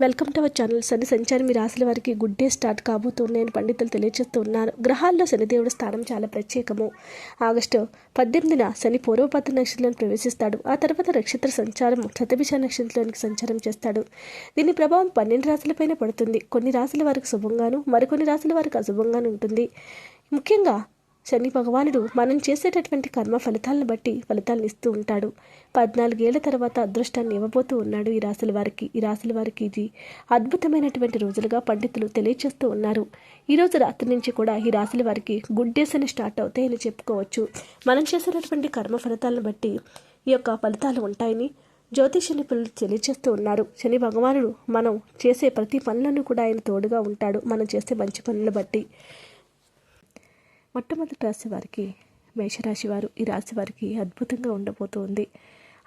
Welcome to our channel. శని సంచారం మీ రాశుల వారికి గుడ్ డే స్టార్ట్ కాబోతున్నాయని పండితులు తెలియజేస్తూ ఉన్నారు గ్రహాల్లో శనిదేవుడి స్థానం చాలా ప్రత్యేకము. ఆగస్టు పద్దెనిమిదిన శని పూర్వపత్ర నక్షత్రంలో ప్రవేశిస్తాడు. ఆ తర్వాత నక్షత్ర సంచారం సతభిష నక్షత్రంలోనికి సంచారం చేస్తాడు. దీని ప్రభావం పన్నెండు రాశులపైన పడుతుంది. కొన్ని రాశుల వారికి శుభంగాను మరికొన్ని రాశుల వారికి అశుభంగాను ఉంటుంది. ముఖ్యంగా శని భగవానుడు మనం చేసేటటువంటి కర్మ ఫలితాలను బట్టి ఫలితాలను ఇస్తూ ఉంటాడు. పద్నాలుగేళ్ళ తర్వాత అదృష్టాన్ని ఇవ్వబోతూ ఉన్నాడు ఈ రాశుల వారికి ఈ రాశుల వారికి ఇది అద్భుతమైనటువంటి రోజులుగా పండితులు తెలియచేస్తూ ఉన్నారు. ఈరోజు రాత్రి నుంచి కూడా ఈ రాశుల వారికి గుడ్ డేస్ అని స్టార్ట్ అవుతాయని చెప్పుకోవచ్చు. మనం చేసేటటువంటి కర్మ ఫలితాలను బట్టి ఈ యొక్క ఫలితాలు ఉంటాయని జ్యోతిష నిపుణులు తెలియజేస్తూ ఉన్నారు. శని భగవానుడు మనం చేసే ప్రతి పనులను కూడా ఆయన తోడుగా ఉంటాడు. మనం చేసే మంచి పనులను బట్టి మొట్టమొదటి రాశి వారికి మేషరాశి వారు ఈ రాశి వారికి అద్భుతంగా ఉండబోతోంది.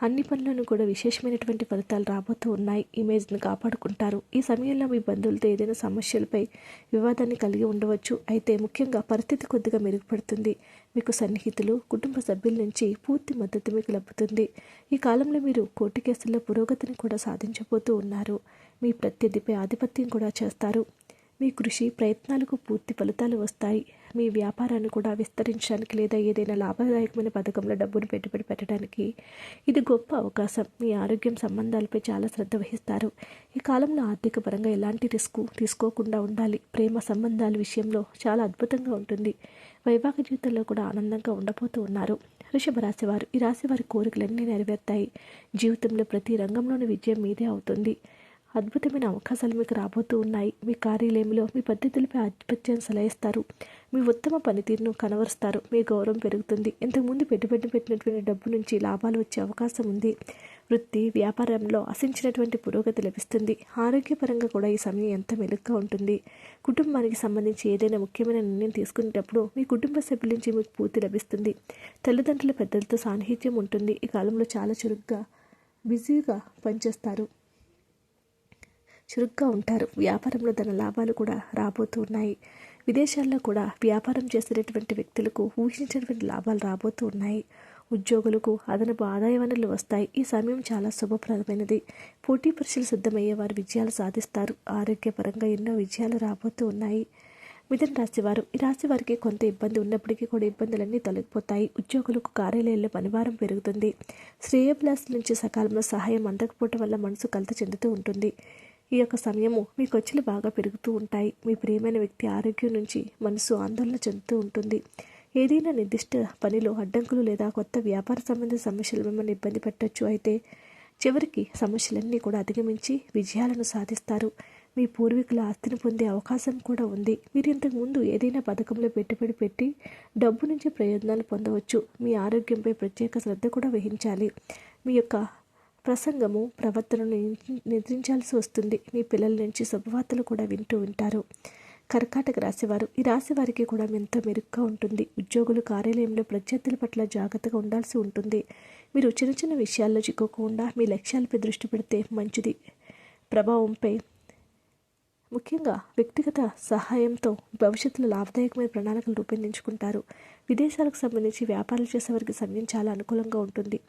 అన్ని పనులను కూడా విశేషమైనటువంటి ఫలితాలు రాబోతూ ఉన్నాయి. ఇమేజ్ని కాపాడుకుంటారు. ఈ సమయంలో మీ బంధువులతో ఏదైనా సమస్యలపై వివాదాన్ని కలిగి ఉండవచ్చు. అయితే ముఖ్యంగా పరిస్థితి కొద్దిగా మెరుగుపడుతుంది. మీకు సన్నిహితులు కుటుంబ సభ్యుల నుంచి పూర్తి మద్దతు మీకు లభిస్తుంది. ఈ కాలంలో మీరు కోర్టు కేసుల్లో పురోగతిని కూడా సాధించబోతూ ఉన్నారు. మీ ప్రత్యర్థిపై ఆధిపత్యం కూడా చేస్తారు. మీ కృషి ప్రయత్నాలకు పూర్తి ఫలితాలు వస్తాయి. మీ వ్యాపారాన్ని కూడా విస్తరించడానికి లేదా ఏదైనా లాభదాయకమైన పథకంలో డబ్బును పెట్టుబడి పెట్టడానికి ఇది గొప్ప అవకాశం. మీ ఆరోగ్యం సంబంధాలపై చాలా శ్రద్ధ వహిస్తారు. ఈ కాలంలో ఆర్థిక పరంగా ఎలాంటి రిస్క్ తీసుకోకుండా ఉండాలి. ప్రేమ సంబంధాల విషయంలో చాలా అద్భుతంగా ఉంటుంది. వైవాహిక జీవితంలో కూడా ఆనందంగా ఉండబోతూ ఉన్నారు. వృషభ రాశి వారు ఈ రాశి వారి కోరికలన్నీ నెరవేరుతాయి. జీవితంలో ప్రతి రంగంలోని విజయం మీదే అవుతుంది. అద్భుతమైన అవకాశాలు మీకు రాబోతూ ఉన్నాయి. మీ కార్యాలయంలో మీ పద్ధతులపై ఆధిపత్యం సలహిస్తారు. మీ ఉత్తమ పనితీరును కనవరుస్తారు. మీ గౌరవం పెరుగుతుంది. ఇంతకుముందు పెట్టుబడి పెట్టినటువంటి డబ్బు నుంచి లాభాలు వచ్చే అవకాశం ఉంది. వృత్తి వ్యాపారంలో ఆశించినటువంటి పురోగతి లభిస్తుంది. ఆరోగ్యపరంగా కూడా ఈ సమయం ఎంత మెలుగ్గా ఉంటుంది. కుటుంబానికి సంబంధించి ఏదైనా ముఖ్యమైన నిర్ణయం తీసుకునేటప్పుడు మీ కుటుంబ సభ్యుల నుంచి మీకు పూర్తి లభిస్తుంది. తల్లిదండ్రుల పెద్దలతో సాన్నిహిత్యం ఉంటుంది. ఈ కాలంలో చాలా చురుగ్గా బిజీగా పనిచేస్తారు. చురుగ్గా ఉంటారు. వ్యాపారంలో ధన లాభాలు కూడా రాబోతూ ఉన్నాయి విదేశాల్లో కూడా వ్యాపారం చేసేటటువంటి వ్యక్తులకు ఊహించినటువంటి లాభాలు రాబోతూ ఉన్నాయి ఉద్యోగులకు అదనపు ఆదాయ వనరులు వస్తాయి. ఈ సమయం చాలా శుభప్రదమైనది. పోటీ పరీక్షలు సిద్ధమయ్యే వారు విజయాలు సాధిస్తారు. ఆరోగ్యపరంగా ఎన్నో విజయాలు రాబోతూ ఉన్నాయి. మిథున రాశివారు ఈ రాశి వారికి కొంత ఇబ్బంది ఉన్నప్పటికీ కూడా ఇబ్బందులన్నీ తొలగిపోతాయి. ఉద్యోగులకు కార్యాలయాల్లో పనిభారం పెరుగుతుంది. శ్రేయభిలాష్ నుంచి సకాలంలో సహాయం అందకపోవటం వల్ల మనసు కలత చెందుతూ ఉంటుంది. ఈ యొక్క సమయము మీ ఖర్చులు బాగా పెరుగుతూ ఉంటాయి. మీ ప్రియమైన వ్యక్తి ఆరోగ్యం నుంచి మనసు ఆందోళన చెందుతూ ఉంటుంది. ఏదైనా నిర్దిష్ట పనిలో అడ్డంకులు లేదా కొత్త వ్యాపార సంబంధ సమస్యలు మిమ్మల్ని ఇబ్బంది పెట్టవచ్చు అయితే చివరికి సమస్యలన్నీ కూడా అధిగమించి విజయాలను సాధిస్తారు. మీ పూర్వీకుల ఆస్తిని పొందే అవకాశం కూడా ఉంది. మీరు ఇంతకుముందు ఏదైనా పథకంలో పెట్టుబడి పెట్టి డబ్బు నుంచి ప్రయోజనాలు పొందవచ్చు. మీ ఆరోగ్యంపై ప్రత్యేక శ్రద్ధ కూడా వహించాలి. మీ యొక్క ప్రసంగము ప్రవర్తనను నిద్రించాల్సి వస్తుంది. మీ పిల్లల నుంచి శుభవార్తలు కూడా వింటూ ఉంటారు. కర్కాటక రాశివారు ఈ రాశి వారికి కూడా ఎంత మెరుగ్గా ఉంటుంది. ఉద్యోగులు కార్యాలయంలో ప్రత్యర్థుల పట్ల జాగ్రత్తగా ఉండాల్సి ఉంటుంది. మీరు చిన్న చిన్న విషయాల్లో చిక్కుకోకుండా మీ లక్ష్యాలపై దృష్టి పెడితే మంచిది. ప్రభావంపై ముఖ్యంగా వ్యక్తిగత సహాయంతో భవిష్యత్తులో లాభదాయకమైన ప్రణాళికలు రూపొందించుకుంటారు. విదేశాలకు సంబంధించి వ్యాపారాలు చేసేవారికి సమయం చాలా అనుకూలంగా ఉంటుంది.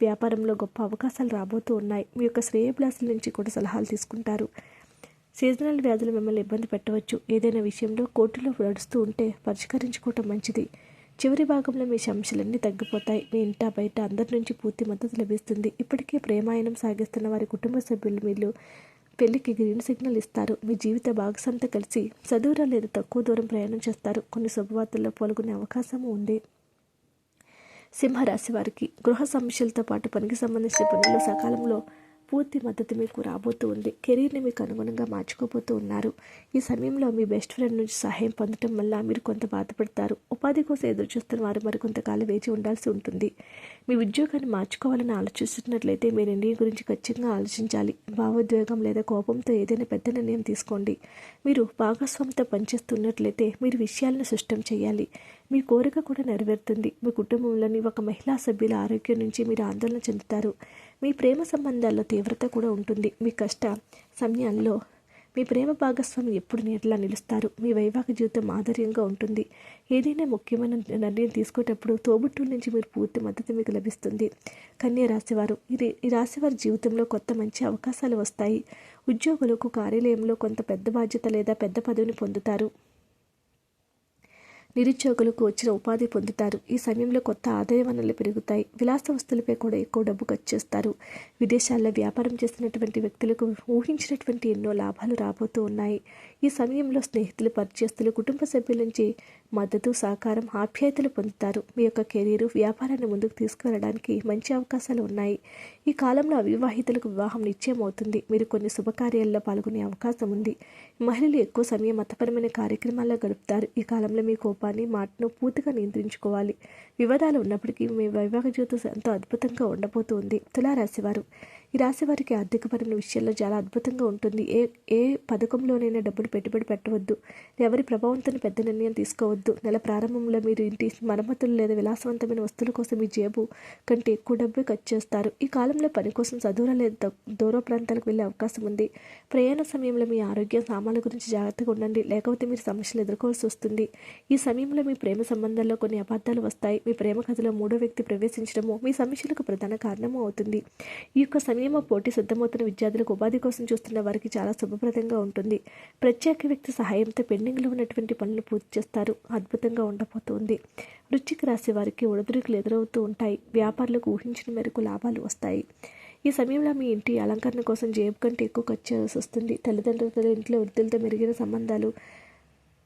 వ్యాపారంలో గొప్ప అవకాశాలు రాబోతూ ఉన్నాయి. మీ యొక్క శ్రేయభిలాసుల నుంచి కూడా సలహాలు తీసుకుంటారు. సీజనల్ వ్యాధులు మిమ్మల్ని ఇబ్బంది పెట్టవచ్చు. ఏదైనా విషయంలో కోర్టులో నడుస్తూ ఉంటే పరిష్కరించుకోవటం మంచిది. చివరి భాగంలో మీ సమస్యలన్నీ తగ్గిపోతాయి. మీ ఇంట బయట అందరి నుంచి పూర్తి మద్దతు లభిస్తుంది. ఇప్పటికే ప్రేమాయణం సాగిస్తున్న వారి కుటుంబ సభ్యులు మీరు పెళ్ళికి గ్రీన్ సిగ్నల్ ఇస్తారు. మీ జీవిత భాగస్వామితో కలిసి చదువురా లేదా తక్కువ దూరం ప్రయాణం చేస్తారు. కొన్ని శుభవార్తల్లో పాల్గొనే అవకాశము ఉంది. సింహరాశి వారికి గృహ సమస్యలతో పాటు పనికి సంబంధించిన పనులు సకాలంలో పూర్తి మద్దతు మీకు రాబోతూ ఉంది కెరీర్ని మీకు అనుగుణంగా మార్చుకోబోతూ ఉన్నారు. ఈ సమయంలో మీ బెస్ట్ ఫ్రెండ్ నుంచి సహాయం పొందటం వల్ల మీరు కొంత బాధపడతారు. ఉపాధి కోసం ఎదురు చూస్తున్న వారు మరికొంతకాలం వేచి ఉండాల్సి ఉంటుంది. మీ ఉద్యోగాన్ని మార్చుకోవాలని ఆలోచిస్తున్నట్లయితే మీ నిర్ణయం గురించి ఖచ్చితంగా ఆలోచించాలి. భావోద్వేగం లేదా కోపంతో ఏదైనా పెద్ద నిర్ణయం తీసుకోండి. మీరు భాగస్వామితో పనిచేస్తున్నట్లయితే మీరు విషయాలను సృష్టం చేయాలి. మీ కోరిక కూడా నెరవేరుతుంది. మీ కుటుంబంలోని ఒక మహిళా సభ్యుల ఆరోగ్యం నుంచి మీరు ఆందోళన చెందుతారు. మీ ప్రేమ సంబంధాల్లో తీవ్రత కూడా ఉంటుంది. మీ కష్ట సమయాల్లో మీ ప్రేమ భాగస్వామి ఎప్పుడు నీటిలా నిలుస్తారు. మీ వైవాహిక జీవితం ఆధర్యంగా ఉంటుంది. ఏదైనా ముఖ్యమైన నిర్ణయం తీసుకునేటప్పుడు తోబుట్టుల నుంచి మీరు పూర్తి మద్దతు మీకు లభిస్తుంది. కన్య రాశివారు ఇది ఈ రాశివారి జీవితంలో కొత్త మంచి అవకాశాలు వస్తాయి. ఉద్యోగులకు కార్యాలయంలో కొంత పెద్ద బాధ్యత లేదా పెద్ద పదవిని పొందుతారు. నిరుద్యోగులకు వచ్చిన ఉపాధి పొందుతారు. ఈ సమయంలో కొత్త ఆదాయ వనరులు పెరుగుతాయి. విలాస వస్తువులపై కూడా ఎక్కువ డబ్బు ఖర్చు చేస్తారు. విదేశాల్లో వ్యాపారం చేస్తున్నటువంటి వ్యక్తులకు ఊహించినటువంటి ఎన్నో లాభాలు రాబోతూ ఉన్నాయి. ఈ సమయంలో స్నేహితులు పరిచయస్తులు కుటుంబ సభ్యుల నుంచి మద్దతు సహకారం ఆప్యాయతలు పొందుతారు. మీ యొక్క కెరీర్ వ్యాపారాన్ని ముందుకు తీసుకువెళ్ళడానికి మంచి అవకాశాలు ఉన్నాయి. ఈ కాలంలో అవివాహితులకు వివాహం నిశ్చయం అవుతుంది మీరు కొన్ని శుభకార్యాల్లో పాల్గొనే అవకాశం ఉంది. మహిళలు ఎక్కువ సమయం మతపరమైన కార్యక్రమాల్లో గడుపుతారు. ఈ కాలంలో మీ కోపాన్ని మాటను పూర్తిగా నియంత్రించుకోవాలి. వివాదాలు ఉన్నప్పటికీ మీ వైవాహిక జీవితం ఎంతో అద్భుతంగా ఉండబోతుంది. తులారాశివారు ఈ రాశి వారికి ఆర్థికపరమైన విషయాల్లో చాలా అద్భుతంగా ఉంటుంది. ఏ ఏ పథకంలోనైనా డబ్బులు పెట్టుబడి పెట్టవద్దు. ఎవరి ప్రభావంతో పెద్ద నిర్ణయం తీసుకోవద్దు. నెల ప్రారంభంలో మీరు ఇంటి మరమ్మతులు లేదా విలాసవంతమైన వస్తువుల కోసం మీ జేబు కంటే ఎక్కువ డబ్బు ఖర్చు చేస్తారు. ఈ కాలంలో పని కోసం చదువుల లేదా దూర ప్రాంతాలకు వెళ్ళే అవకాశం ఉంది. ప్రయాణ సమయంలో మీ ఆరోగ్య సామాన్ల గురించి జాగ్రత్తగా ఉండండి. లేకపోతే మీరు సమస్యలు ఎదుర్కోవాల్సి వస్తుంది. ఈ సమయంలో మీ ప్రేమ సంబంధాల్లో కొన్ని అబద్ధాలు వస్తాయి. మీ ప్రేమ కథలో మూడో వ్యక్తి ప్రవేశించడము మీ సమస్యలకు ప్రధాన కారణము అవుతుంది. ఈ యొక్క సంయమ పోటీ సిద్ధమవుతున్న విద్యార్థులకు ఉపాధి కోసం చూస్తున్న వారికి చాలా శుభప్రదంగా ఉంటుంది. ప్రత్యేక వ్యక్తి సహాయంతో పెండింగ్లో ఉన్నటువంటి పనులు పూర్తి చేస్తారు. అద్భుతంగా ఉండబోతుంది. వృశ్చిక రాశి వారికి ఒడిదుడుకులు ఎదురవుతూ ఉంటాయి. వ్యాపారులకు ఊహించిన మేరకు లాభాలు వస్తాయి. ఈ సమయంలో మీ ఇంటి అలంకరణ కోసం జేబు కంటే ఎక్కువ ఖర్చు వస్తుంది తల్లిదండ్రులతో ఇంట్లో వృద్ధులతో మెరుగైన సంబంధాలు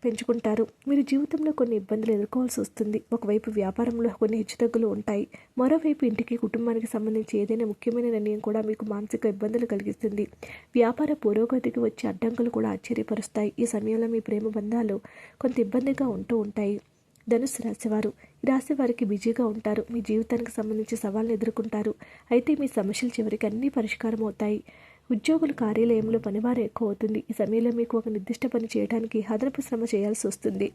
పెంచుకుంటారు. మీరు జీవితంలో కొన్ని ఇబ్బందులు ఎదుర్కోవాల్సి వస్తుంది. ఒకవైపు వ్యాపారంలో కొన్ని హెచ్చుతగ్గులు ఉంటాయి. మరోవైపు ఇంటికి కుటుంబానికి సంబంధించి ఏదైనా ముఖ్యమైన నిర్ణయం కూడా మీకు మానసిక ఇబ్బందులు కలిగిస్తుంది. వ్యాపార పురోగతికి వచ్చే అడ్డంకులు కూడా ఆశ్చర్యపరుస్తాయి. ఈ సమయంలో మీ ప్రేమ బంధాలు కొంత ఇబ్బందిగా ఉంటూ ఉంటాయి. ధనుసు రాశివారు ఈ రాశి వారికి బిజీగా ఉంటారు. మీ జీవితానికి సంబంధించి సవాళ్ళను ఎదుర్కొంటారు. అయితే మీ సమస్యలు చివరికి అన్నీ పరిష్కారం అవుతాయి. ఉద్యోగుల కార్యాలయంలో పనివారు ఎక్కువ అవుతుంది ఈ సమయంలో మీకు ఒక నిర్దిష్ట పని చేయడానికి అదనపు శ్రమ చేయాల్సి వస్తుంది.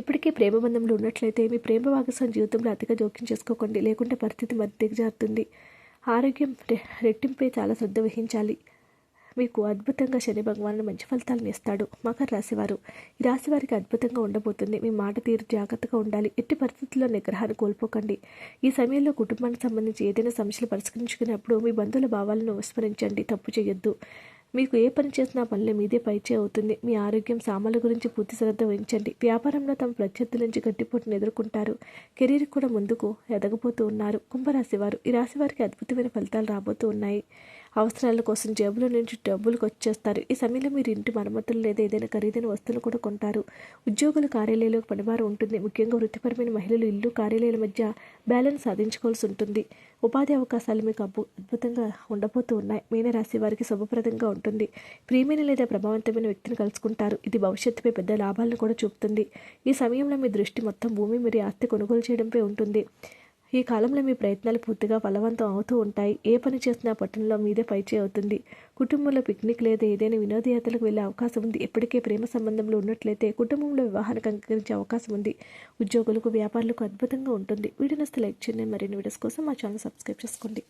ఇప్పటికే ప్రేమ బంధంలో ఉన్నట్లయితే మీ ప్రేమ భాగస్వామి జీవితంలో అతిగా జోక్యం చేసుకోకండి. లేకుంటే పరిస్థితి మరి దిగజారుతుంది ఆరోగ్యం రెట్టింపై చాలా శ్రద్ధ వహించాలి. మీకు అద్భుతంగా శని భగవానుడు మంచి ఫలితాలను ఇస్తాడు. మకర రాశివారు. ఈ రాశి వారికి అద్భుతంగా ఉండబోతుంది. మీ మాట తీరు జాగ్రత్తగా ఉండాలి. ఎట్టి పరిస్థితుల్లో నిగ్రహాన్ని కోల్పోకండి. ఈ సమయంలో కుటుంబానికి సంబంధించి ఏదైనా సమస్యలు పరిష్కరించుకున్నప్పుడు మీ బంధువుల భావాలను విస్మరించండి. తప్పు చేయొద్దు. మీకు ఏ పని చేసినా పనుల మీదే పైచే అవుతుంది. మీ ఆరోగ్యం సామాన్ల గురించి పూర్తి శ్రద్ధ వహించండి. వ్యాపారంలో తమ ప్రత్యర్థుల నుంచి గట్టిపోటును ఎదుర్కొంటారు. కెరీర్ కూడా ముందుకు ఎదగబోతూ ఉన్నారు. కుంభరాశి వారు ఈ రాశి వారికి అద్భుతమైన ఫలితాలు రాబోతూ ఉన్నాయి. అవసరాల కోసం జేబులో నుంచి డబ్బులు వచ్చేస్తారు. ఈ సమయంలో మీరు ఇంటి మరమ్మతులు లేదా ఏదైనా ఖరీదైన వస్తువులు కూడా కొంటారు. ఉద్యోగుల కార్యాలయంలో పనివారు ఉంటుంది. ముఖ్యంగా వృత్తిపరమైన మహిళలు ఇల్లు కార్యాలయాల మధ్య బ్యాలెన్స్ సాధించుకోవాల్సి ఉంటుంది. ఉపాధి అవకాశాలు మీకు అబ్బు అద్భుతంగా ఉండబోతూ ఉన్నాయి. మీనరాశి వారికి శుభప్రదంగా ఉంటుంది. ప్రియమైన లేదా ప్రభావంతమైన వ్యక్తిని కలుసుకుంటారు. ఇది భవిష్యత్తుపై పెద్ద లాభాలను కూడా చూపుతుంది. ఈ సమయంలో మీ దృష్టి మొత్తం భూమి మరియు ఆస్తి కొనుగోలు చేయడంపై ఉంటుంది. ఈ కాలంలో మీ ప్రయత్నాలు పూర్తిగా ఫలవంతం అవుతూ ఉంటాయి. ఏ పని చేసినా పట్టణంలో మీదే పైచే అవుతుంది. కుటుంబంలో పిక్నిక్ లేదా ఏదైనా వినోదయాత్రలకు వెళ్ళే అవకాశం ఉంది. ఇప్పటికే ప్రేమ సంబంధంలో ఉన్నట్లయితే కుటుంబంలో వివాహానికి అంగీకరించే అవకాశం ఉంది. ఉద్యోగులకు వ్యాపారులకు అద్భుతంగా ఉంటుంది. వీడియోస్ లైక్ చేయండి. మరిన్ని వీడియోస్ కోసం మా ఛానల్ సబ్స్క్రైబ్ చేసుకోండి.